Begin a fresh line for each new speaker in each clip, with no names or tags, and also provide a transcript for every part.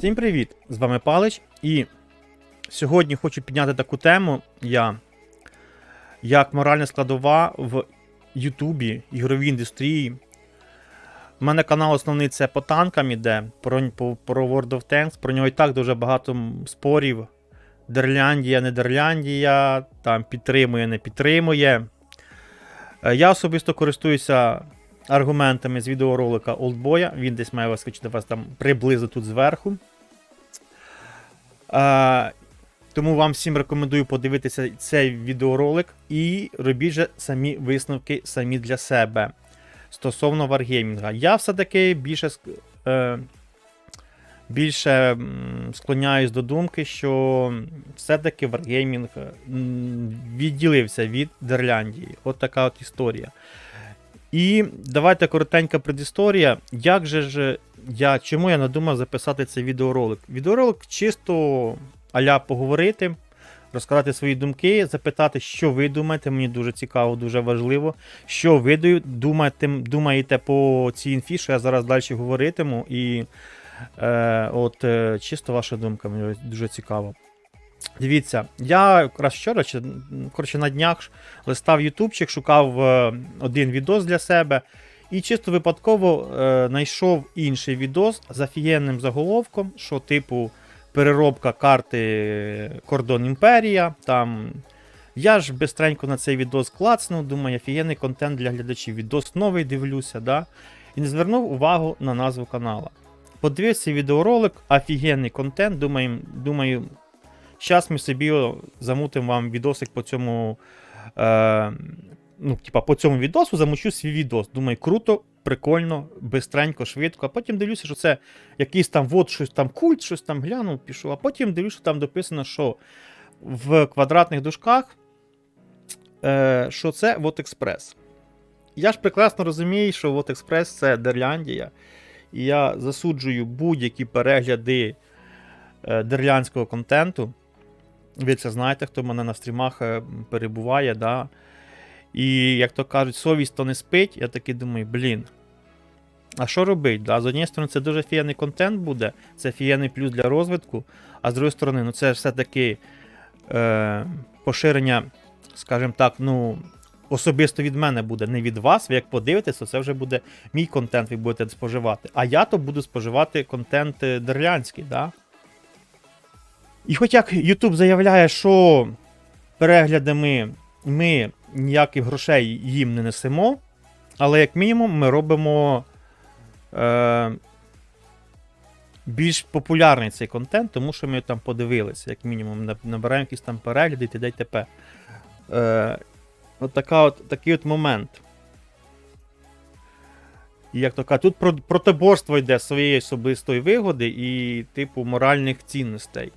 Всім привіт! З вами Палич. І сьогодні хочу підняти таку тему я, як моральна складова в Ютубі, ігровій індустрії. У мене канал основний це по танкам іде, про, про World of Tanks. Про нього і так дуже багато спорів. Дерляндія, не Дерляндія, там підтримує, не підтримує. Е, Я особисто користуюся аргументами з відеоролика Олдбоя. Він десь має вискочити у вас там приблизно тут зверху. Тому вам всім рекомендую подивитися цей відеоролик і робіть же самі висновки самі для себе стосовно варгеймінга. Я все-таки більше, е, більше склоняюсь до думки, що все-таки варгеймінг відділився від Дерляндії. От така от історія. І давайте коротенька предісторія. Як же ж я чому я надумав записати цей відеоролик? Відеоролик чисто аля поговорити, розказати свої думки, запитати, що ви думаєте. Мені дуже цікаво, дуже важливо. Що ви ду- думаєте, думаєте по цій інфі, що я зараз далі говоритиму. І е, от е, чисто ваша думка, мені дуже цікаво. Дивіться, я якраз вчора, чи, коротше, на днях листав ютубчик, шукав е, один відос для себе. І чисто випадково е, знайшов інший відос з офігенним заголовком, що, типу, переробка карти Кордон Імперія. Там. Я ж бистренько на цей відос клацнув, думаю, офігенний контент для глядачів. Відос новий дивлюся, да? і не звернув увагу на назву канала. Подивився відеоролик, офігенний контент. Думаю, думаю, зараз ми собі замутимо вам відосик по цьому. Е, ну, типа, по цьому відосу замучу свій відос. Думаю, круто, прикольно, бистренько, швидко. А потім дивлюся, що це якийсь там вот щось там культ, щось там глянув, пішов. А потім дивлюся, що там дописано, що в квадратних дужках, е, що це Вот Експрес. Я ж прекрасно розумію, що Вот Експрес це Дерляндія. І я засуджую будь-які перегляди е, дерлянського контенту. Ви це знаєте, хто мене на стрімах е, перебуває, да. І, як то кажуть, совість то не спить. Я такий думаю, блін. А що робить? Да? З однієї сторони, це дуже фієнний контент буде, це фієнний плюс для розвитку. А з другої сторони, ну це все-таки е, поширення, скажімо так, ну, особисто від мене буде, не від вас. Ви як подивитесь, то це вже буде мій контент, ви будете споживати. А я то буду споживати контент е, дерлянський, да? І хоч як YouTube заявляє, що переглядами ми ніяких грошей їм не несемо, але як мінімум ми робимо е, більш популярний цей контент, тому що ми там подивилися, як мінімум, набираємо якісь там перегляди і т.д. і. Е, от, от такий от момент. Як то кажуть, тут про- протиборство йде своєї особистої вигоди і, типу, моральних цінностей.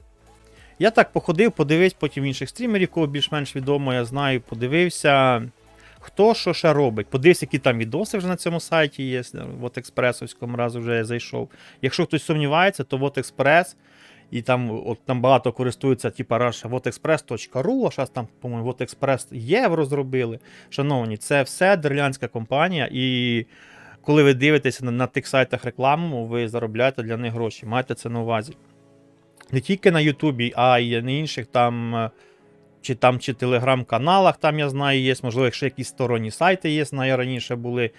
Я так походив, подивився потім інших стрімерів, кого більш-менш відомо, я знаю, подивився, хто що ще робить. Подивився, які там відоси вже на цьому сайті є. Вот експресовському разу вже я зайшов. Якщо хтось сумнівається, то Вот Експрес. І там от, там багато користуються, типа whatexpress.ru, а зараз там, по-моєму, Вот Експрес Євро зробили. Шановні, це все дерлянська компанія, і коли ви дивитеся на, на тих сайтах рекламу, ви заробляєте для них гроші. Майте це на увазі не тільки на Ютубі, а й на інших там. е, Чи там чи телеграм-каналах, там я знаю, є, можливо, якщо якісь сторонні сайти є, знаю, раніше були.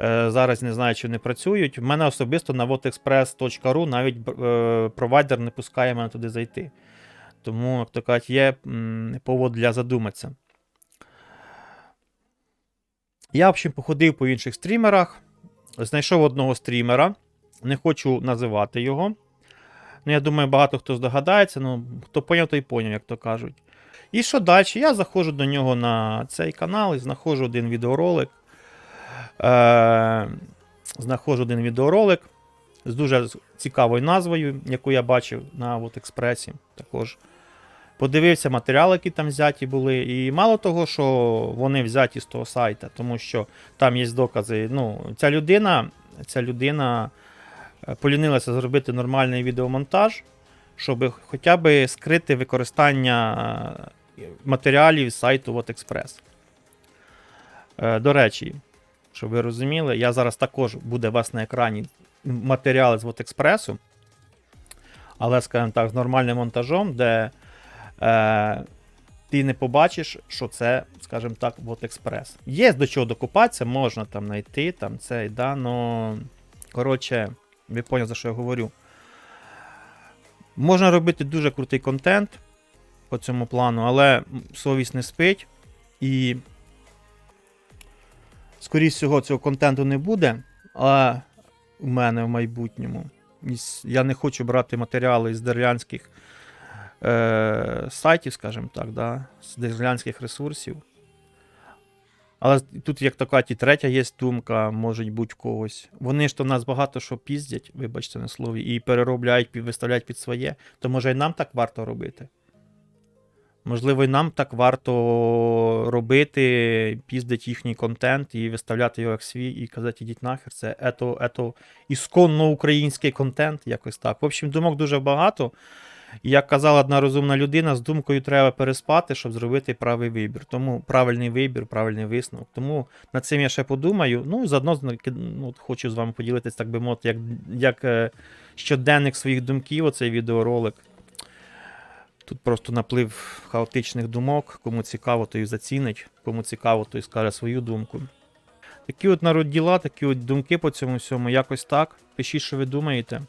Е, зараз не знаю, чи вони працюють. В мене особисто на wotexpress.ru навіть е, провайдер не пускає мене туди зайти. Тому, як то кажуть, є повод для задуматися. Я, в общем, походив по інших стрімерах, знайшов одного стрімера, не хочу називати його. Ну, я думаю, багато хто здогадається, ну, хто поняв, той поняв, як то кажуть. І що далі? Я заходжу до нього на цей канал і знаходжу один відеоролик. Е- знаходжу один відеоролик з дуже цікавою назвою, яку я бачив на от Експресі також. Подивився матеріали, які там взяті були. І мало того, що вони взяті з того сайта, тому що там є докази. Ну, ця людина, ця людина полінилася зробити нормальний відеомонтаж, щоб хоча б скрити використання е, матеріалів з сайту WhatExpress. Е, До речі, щоб ви розуміли, я зараз також буде у вас на екрані матеріали з WhatExpress. але, скажімо так, з нормальним монтажом, де е, ти не побачиш, що це, скажімо так, експрес. Є до чого докупатися, можна там знайти, там цей, да, но, коротше, ви поняли, за що я говорю. Можна робити дуже крутий контент по цьому плану, але совість не спить. І, скоріш всього, цього контенту не буде. А у мене в майбутньому. Я не хочу брати матеріали із дерев'янських е, сайтів, скажімо так, да, з дерев'янських ресурсів. Але тут, як така, і третя є думка, може бути когось. Вони ж то нас багато що піздять, вибачте на слові, і переробляють, виставляють під своє, то може і нам так варто робити. Можливо, і нам так варто робити, піздить їхній контент і виставляти його як свій, і казати, ідіть нахер, це ето, ето ісконно український контент, якось так. В общем, думок дуже багато. І як казала одна розумна людина, з думкою треба переспати, щоб зробити правий вибір. Тому правильний вибір, правильний висновок. Тому над цим я ще подумаю. Ну, заодно ну, хочу з вами поділитися, так би мовити, як, як е, щоденник своїх думків, оцей відеоролик. Тут просто наплив хаотичних думок. Кому цікаво, той зацінить, кому цікаво, той скаже свою думку. Такі от народ діла, такі от думки по цьому всьому, якось так. Пишіть, що ви думаєте.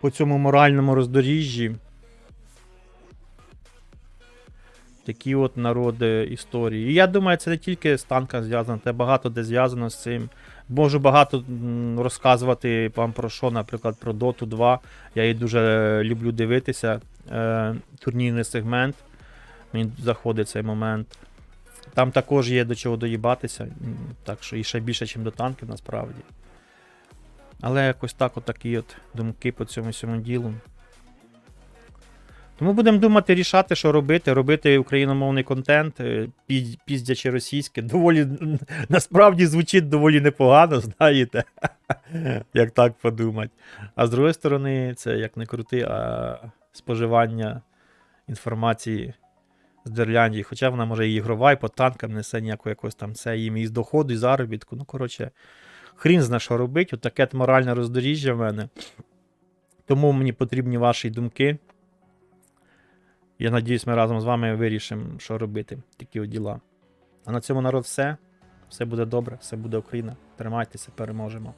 По цьому моральному роздоріжжі. Такі от народи історії. І я думаю, це не тільки з танком зв'язано, це багато де зв'язано з цим. Можу багато розказувати вам про що, наприклад, про Dota 2. Я її дуже люблю дивитися. Е, турнірний сегмент. Мені заходить цей момент. Там також є до чого доїбатися. Так що і ще більше, ніж до танків, насправді. Але якось так, от такі от думки по цьому всьому ділу. Тому будемо думати, рішати, що робити, робити україномовний контент, е, піздячи російське, доволі насправді звучить доволі непогано, знаєте. Як так подумати. А з другої сторони, це як не крути, а споживання інформації з Дерляндії. Хоча вона може і ігрова, і по танкам несе ніякого якогось там це їм із доходу, і заробітку. Ну, коротше, хрін зна, що робить. отаке от моральне роздоріжжя в мене. Тому мені потрібні ваші думки. Я надіюсь, ми разом з вами вирішимо, що робити. Такі от діла. А на цьому народ все. Все буде добре, все буде Україна. Тримайтеся, переможемо.